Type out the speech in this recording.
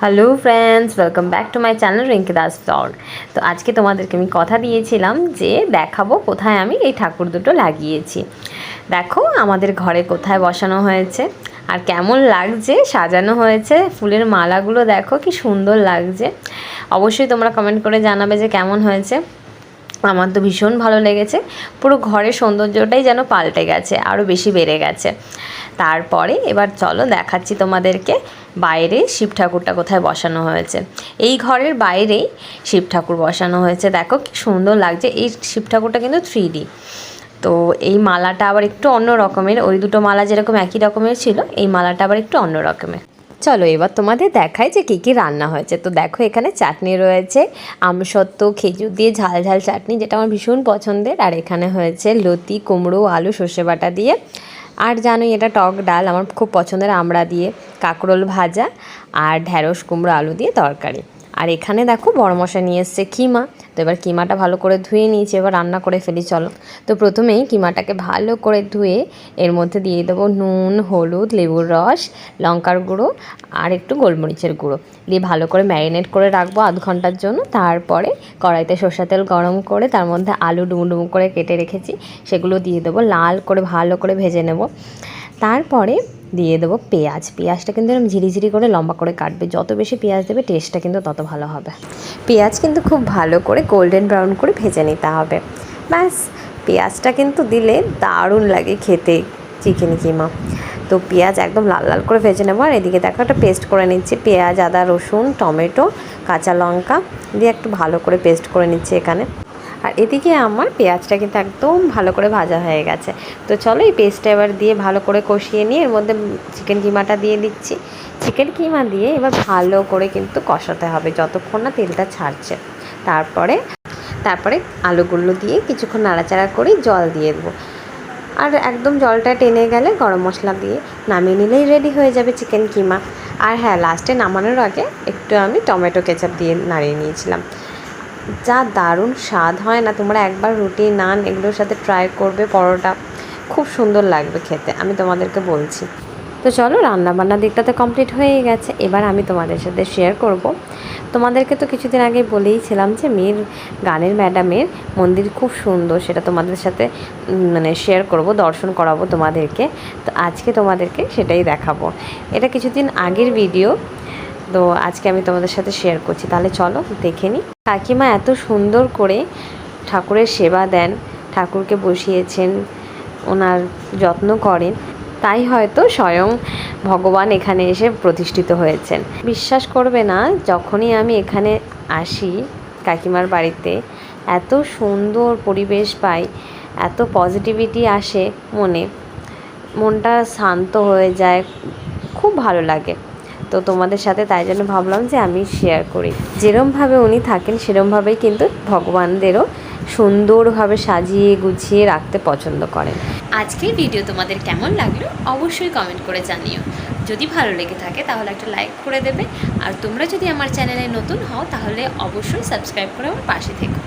Hello friends welcome back to my channel Rinki Das blog তো আজকে তোমাদেরকে আমি কথা দিয়েছিলাম যে দেখাবো কোথায় আমি এই ঠাকুর দুটো লাগিয়েছি। দেখো, আমাদের ঘরে কোথায় বসানো হয়েছে আর কেমন লাগছে, সাজানো হয়েছে, ফুলের মালাগুলো দেখো কি সুন্দর লাগছে। অবশ্যই তোমরা কমেন্ট করে জানাবে যে কেমন হয়েছে। আমার তো ভীষণ ভালো লেগেছে। পুরো ঘরের সৌন্দর্যটাই যেন পাল্টে গেছে আরও বেশি বেড়ে গেছে। তারপরে এবার চলো দেখাচ্ছি তোমাদেরকে বাইরে শিব ঠাকুরটা কোথায় বসানো হয়েছে। এই ঘরের বাইরেই শিব ঠাকুর বসানো হয়েছে। দেখো কি সুন্দর লাগছে। এই শিব ঠাকুরটা কিন্তু থ্রি তো এই মালাটা আবার একটু অন্য রকমের। ওই দুটো মালা যেরকম একই রকমের ছিল, এই মালাটা আবার একটু অন্য রকমের। চলো এবার তোমাদের দেখায় যে কী কী রান্না হয়েছে। তো দেখো এখানে চাটনি রয়েছে আমসত্ত্ব খেজুর দিয়ে ঝাল ঝাল চাটনি যেটা আমার ভীষণ পছন্দের। আর এখানে হয়েছে লতি, কুমড়ো, আলু, সর্ষে বাটা দিয়ে। আর জানোই এটা টক ডাল, আমার খুব পছন্দের আমড়া দিয়ে, কাঁকরোল ভাজা আর ঢ্যাঁড়স কুমড়ো, আলু দিয়ে তরকারি। আর এখানে দেখো বড় মশা নিয়ে এসছে কিমা। তো এবার কিমাটা ভালো করে ধুয়ে নিয়েছি, এবার রান্না করে ফেলি, চলো। তো প্রথমেই কিমাটাকে ভালো করে ধুয়ে এর মধ্যে দিয়ে দেবো নুন, হলুদ, লেবুর রস, লঙ্কার গুঁড়ো আর একটু গোলমরিচের গুঁড়ো। দিয়ে ভালো করে ম্যারিনেট করে রাখব আধ ঘণ্টার জন্য। তারপরে কড়াইতে সর্ষা তেল গরম করে তার মধ্যে আলু ডুমু ডুমু করে কেটে রেখেছি, সেগুলো দিয়ে দেবো, লাল করে ভালো করে ভেজে নেব। তারপরে দিয়ে দেবো পেঁয়াজ। পেঁয়াজটা কিন্তু এরকম ঝিরিঝিরি করে লম্বা করে কাটবে। যত বেশি পেঁয়াজ দেবে টেস্টটা কিন্তু তত ভালো হবে। পেঁয়াজ কিন্তু খুব ভালো করে গোল্ডেন ব্রাউন করে ভেজে নিতে হবে। ব্যাস, পেঁয়াজটা কিন্তু দিলে দারুণ লাগে খেতে, চিকেন কিমা। তো পেঁয়াজ একদম লাল লাল করে ভেজে নেব। আর এদিকে দেখো, একটা পেস্ট করে নিচ্ছি। পেঁয়াজ, আদা, রসুন, টমেটো, কাঁচা লঙ্কা দিয়ে একটু ভালো করে পেস্ট করে নিচ্ছি এখানে। আর এদিকে আমার পেঁয়াজটা কিন্তু একদম ভালো করে ভাজা হয়ে গেছে। তো চলো এই পেস্টটা এবার দিয়ে ভালো করে কষিয়ে নিয়ে এর মধ্যে চিকেন কিমাটা দিয়ে দিচ্ছি। চিকেন কিমা দিয়ে এবার ভালো করে কিন্তু কষাতে হবে যতক্ষণ না তেলটা ছাড়ছে। তারপরে তারপরে আলুগুলো দিয়ে কিছুক্ষণ নাড়াচাড়া করে জল দিয়ে দেবো। আর একদম জলটা টেনে গেলে গরম মশলা দিয়ে নামিয়ে নিলেই রেডি হয়ে যাবে চিকেন কিমা। আর হ্যাঁ লাস্টে নামানোর আগে একটু আমি টমেটো কেচাপ দিয়ে নাড়িয়ে নিয়েছিলাম। যা দারুণ স্বাদ হয় না, তোমরা একবার রুটি, নান এগুলোর সাথে ট্রাই করবে পরোটা। খুব সুন্দর লাগবে খেতে, আমি তোমাদেরকে বলছি। তো চলো, রান্নাবান্নার দিকটা তো কমপ্লিট হয়ে গেছে, এবার আমি তোমাদের সাথে শেয়ার করব। তোমাদেরকে তো কিছুদিন আগে বলেইছিলাম যে মেয়ের, গানের ম্যাডামের মন্দির খুব সুন্দর, সেটা তোমাদের সাথে মানে শেয়ার করব, দর্শন করাবো তোমাদেরকে। তো আজকে তোমাদেরকে সেটাই দেখাবো। এটা কিছুদিন আগের ভিডিও তো আজকে আমি তোমাদের সাথে শেয়ার করছি। তাহলে চলো দেখে নিই কাকিমা এত সুন্দর করে ঠাকুরের সেবা দেন, ঠাকুরকে বসিয়েছেন, ওনার যত্ন করেন, তাই হয়তো স্বয়ং ভগবান এখানে এসে প্রতিষ্ঠিত হয়েছেন। বিশ্বাস করবে না, যখনই আমি এখানে আসি কাকিমার বাড়িতে, এত সুন্দর পরিবেশ পাই, এত পজিটিভিটি আসে মনে। মনটা শান্ত হয়ে যায়, খুব ভালো লাগে। তো তোমাদের সাথে তাই জন্য ভাবলাম যে আমি শেয়ার করি। যেরমভাবে উনি থাকেন, সেরমভাবেই কিন্তু ভগবানদেরও সুন্দরভাবে সাজিয়ে গুছিয়ে রাখতে পছন্দ করেন। আজকের ভিডিও তোমাদের কেমন লাগল অবশ্যই কমেন্ট করে জানিও। যদি ভালো লেগে থাকে তাহলে একটা লাইক করে দেবে। আর তোমরা যদি আমার চ্যানেলে নতুন হও তাহলে অবশ্যই সাবস্ক্রাইব করে আমার পাশে থেকো।